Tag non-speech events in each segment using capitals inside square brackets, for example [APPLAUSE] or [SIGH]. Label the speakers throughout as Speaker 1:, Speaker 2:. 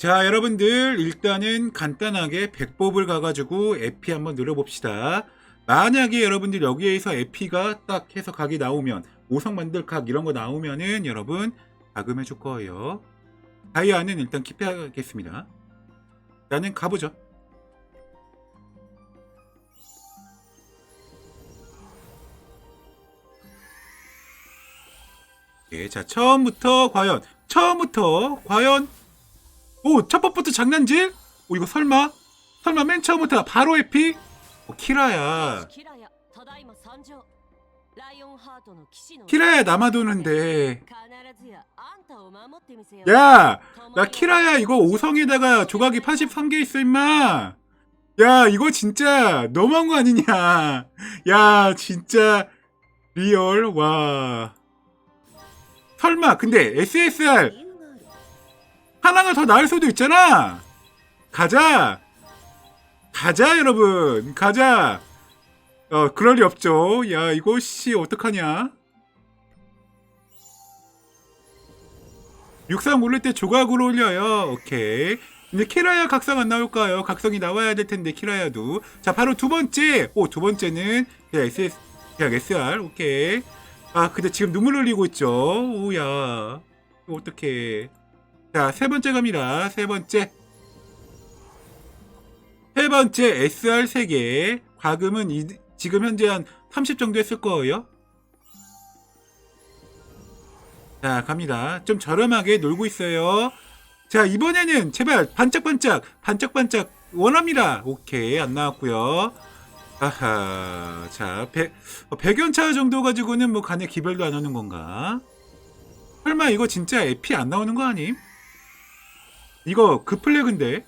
Speaker 1: 자, 여러분들 일단은 간단하게 백법을 가가지고 에피 한번 늘어봅시다. 만약에 여러분들 여기에서 에피가 딱 해서 각이 나오면 오성 만들 각 이런 거 나오면은 여러분 자금해 줄 거예요. 다이아는 일단 킵해야겠습니다. 나는 가보죠. 예, 자 처음부터 과연 처음부터 과연 오, 첫 번부터 장난질? 오, 이거 설마? 설마 맨 처음부터 바로 에피? 어, 키라야. 키라야 남아도는데. 야! 나 키라야 이거 5성에다가 조각이 83개 있어 임마! 야 이거 진짜 너무한 거 아니냐 야 진짜 리얼 와 설마 근데 SSR 하나가 더 나을 수도 있잖아. 가자. 가자, 여러분. 가자. 어, 그럴 리 없죠. 야, 이거 씨 어떡하냐? 육상 올릴 때 조각으로 올려요. 오케이. 근데 키라야 각성 안 나올까요? 각성이 나와야 될 텐데 키라야도. 자, 바로 두 번째. 오, 두 번째는 그냥 SS 그냥 SR. 오케이. 아, 근데 지금 눈물 흘리고 있죠. 오야. 어떡해. 자, 세 번째 갑니다. 세 번째. 세 번째 SR 3개. 과금은 이- 지금 현재 한 30 정도 했을 거예요. 자, 갑니다. 좀 저렴하게 놀고 있어요. 자, 이번에는 제발 반짝반짝, 반짝반짝 원합니다. 오케이, 안 나왔고요. 아하, 자, 백, 어, 백연차 정도 가지고는 뭐 간에 기별도 안 하는 건가? 설마 이거 진짜 에피 안 나오는 거 아님? 이거 그 플래그인데?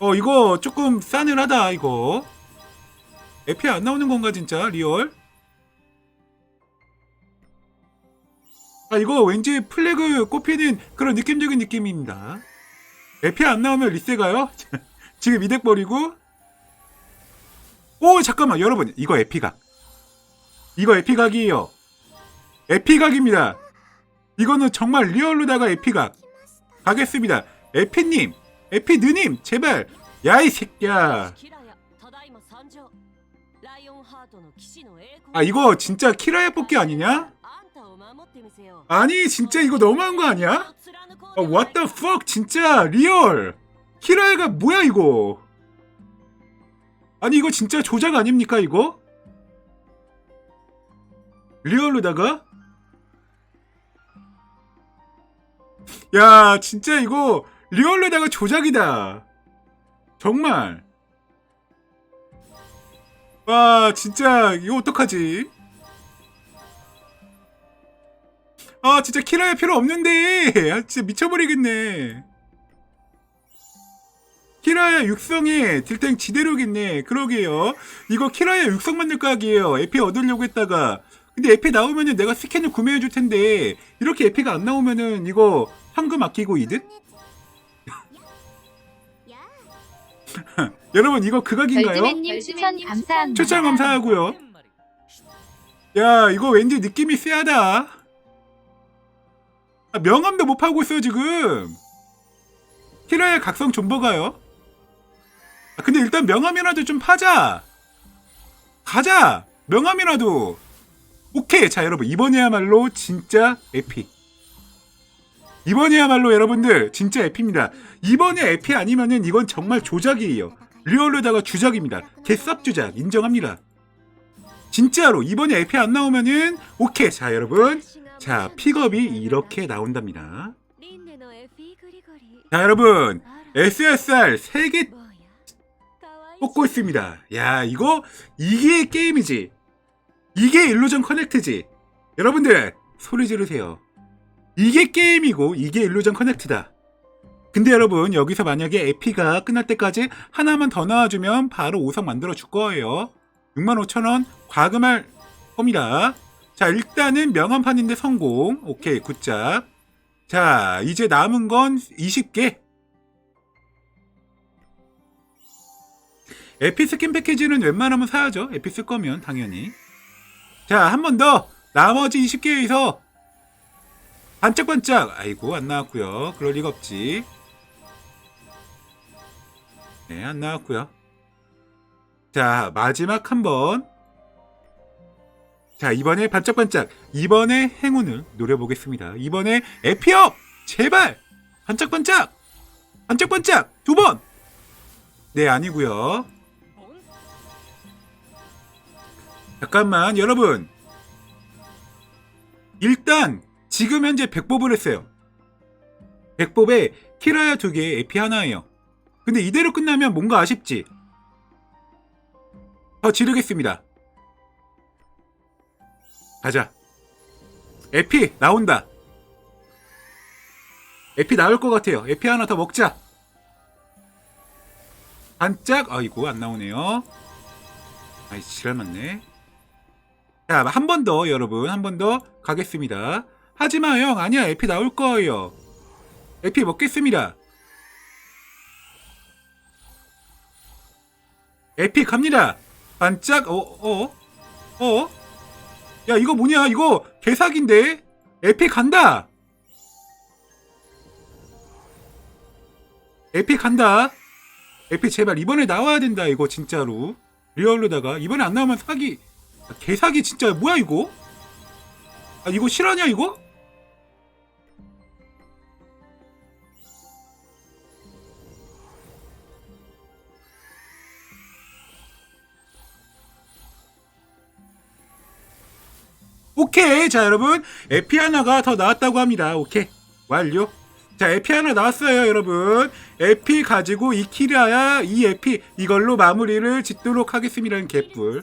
Speaker 1: 어, 이거 조금 싸늘하다, 이거. 에피 안 나오는 건가, 진짜? 리얼? 아, 이거 왠지 플래그 꼽히는 그런 느낌적인 느낌입니다. 에피 안 나오면 리세가요? [LAUGHS] 지금 이덱 버리고. 오, 잠깐만, 여러분. 이거 에피각. 이거 에피각이에요. 에피각입니다. 이거는 정말 리얼로다가 에피가 가겠습니다. 에피님, 에피 누님, 제발. 야이 새끼야. 아 이거 진짜 키라의 뽑기 아니냐? 아니 진짜 이거 너무한 거 아니야? 아, what the fuck 진짜 리얼. 키라이가 뭐야 이거? 아니 이거 진짜 조작 아닙니까 이거? 리얼로다가 야, 진짜 이거, 리얼로다가 조작이다. 정말. 와, 진짜, 이거 어떡하지? 아 진짜 키라야 필요 없는데. 아 진짜 미쳐버리겠네. 키라야 육성에 딜탱 지대로겠네. 그러게요. 이거 키라야 육성 만들 각이에요. 에피 얻으려고 했다가 근데 에피 나오면은 내가 스캔을 구매해 줄 텐데 이렇게 에피가 안 나오면은 이거 황금 아끼고 이득? [LAUGHS] 여러분 이거 그 각인가요?
Speaker 2: 별즈맨님 추천 감사합니다.
Speaker 1: 추천 감사하고요. 야 이거 왠지 느낌이 쎄하다. 아, 명함도 못 팔고 있어요 지금. 키라의 각성 존버가요? 아, 근데 일단 명함이라도 좀 파자. 가자. 명함이라도 오케이. 자, 여러분. 이번이야말로 진짜 에피. 이번이야말로 여러분들 진짜 에피입니다. 이번에 에피 아니면은 이건 정말 조작이에요. 리얼로다가 주작입니다. 개쌉 주작 인정합니다. 진짜로 이번에 에피 안 나오면은 오케이. 자, 여러분. 자, 픽업이 이렇게 나온답니다. 자, 여러분. SSR 3개 뽑고 있습니다. 야, 이거 이게 게임이지. 이게 일루전 커넥트지. 여러분들 소리 지르세요. 이게 게임이고 이게 일루전 커넥트다. 근데 여러분 여기서 만약에 에피가 끝날 때까지 하나만 더 나와주면 바로 5성 만들어 줄 거예요. 65,000원 과금할 겁니다. 자 일단은 명함판인데 성공. 오케이 굿잡. 자 이제 남은 건 20개. 에피 스킨 패키지는 웬만하면 사야죠. 에피 쓸 거면 당연히 자 한 번 더. 나머지 20개에서 반짝반짝. 아이고 안 나왔고요. 그럴 리가 없지. 네 안 나왔고요. 자 마지막 한 번. 자 이번에 반짝반짝. 이번에 행운을 노려보겠습니다. 이번에 에피업 제발! 반짝반짝! 반짝반짝! 두 번 네 아니고요 잠깐만 여러분. 일단 지금 현재 100법을 했어요. 100법에 키라야 두 개, 에피 하나예요. 근데 이대로 끝나면 뭔가 아쉽지? 더 지르겠습니다. 가자. 에피 나온다. 에피 나올 것 같아요. 에피 하나 더 먹자. 반짝 아이고 안 나오네요. 아이 지랄 맞네 자, 한 번 더, 여러분. 한 번 더 가겠습니다. 하지마, 형. 아니야. 에피 나올 거예요. 에피 먹겠습니다. 에피 갑니다. 반짝, 어, 어, 어? 야, 이거 뭐냐? 이거 개사기인데? 에피 간다! 에피 간다! 에피 제발 이번에 나와야 된다, 이거 진짜로. 리얼로다가. 이번에 안 나오면 사기. 아, 개사기 진짜 뭐야 이거? 아 이거 실화냐 이거? 오케이. 자 여러분. 에피 하나가 더 나왔다고 합니다. 오케이. 완료. 자 에피 하나 나왔어요 여러분. 에피 가지고 이 키라야 이 에피 이걸로 마무리를 짓도록 하겠습니다는 개뿔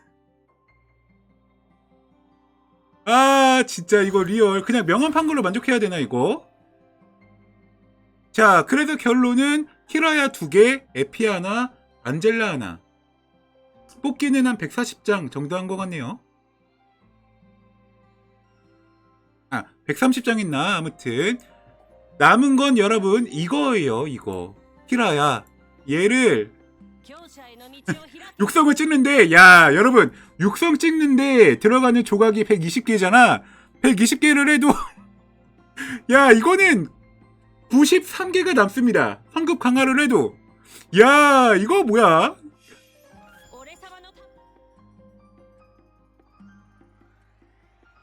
Speaker 1: 아 진짜 이거 리얼. 그냥 명함판 걸로 만족해야 되나 이거? 자 그래서 결론은 히라야 2개 에피 하나 안젤라 하나. 뽑기는 한 140장 정도 한 것 같네요. 아 130장 있나? 아무튼. 남은 건 여러분 이거예요 이거. 히라야 얘를 [LAUGHS] 육성을 찍는데 야 여러분. 육성 찍는데 들어가는 조각이 120개잖아. 120개를 해도 [LAUGHS] 야 이거는 93개가 남습니다. 황급 강화를 해도. 야 이거 뭐야?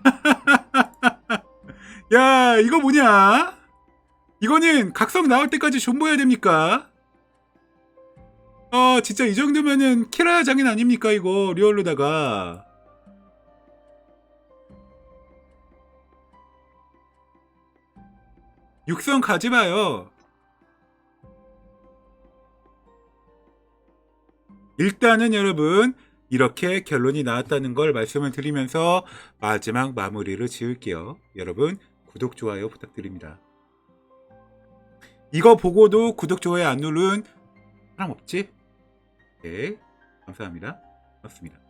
Speaker 1: [LAUGHS] 야 이거 뭐냐? 이거는 각성 나올 때까지 존버해야 됩니까? 아, 진짜 이 정도면은 키라야 장인 아닙니까, 이거, 리얼로다가. 육성 가지 마요. 일단은 여러분, 이렇게 결론이 나왔다는 걸 말씀을 드리면서 마지막 마무리를 지을게요. 여러분, 구독, 좋아요 부탁드립니다. 이거 보고도 구독, 좋아요 안 누른 사람 없지? 네, 감사합니다. 고맙습니다.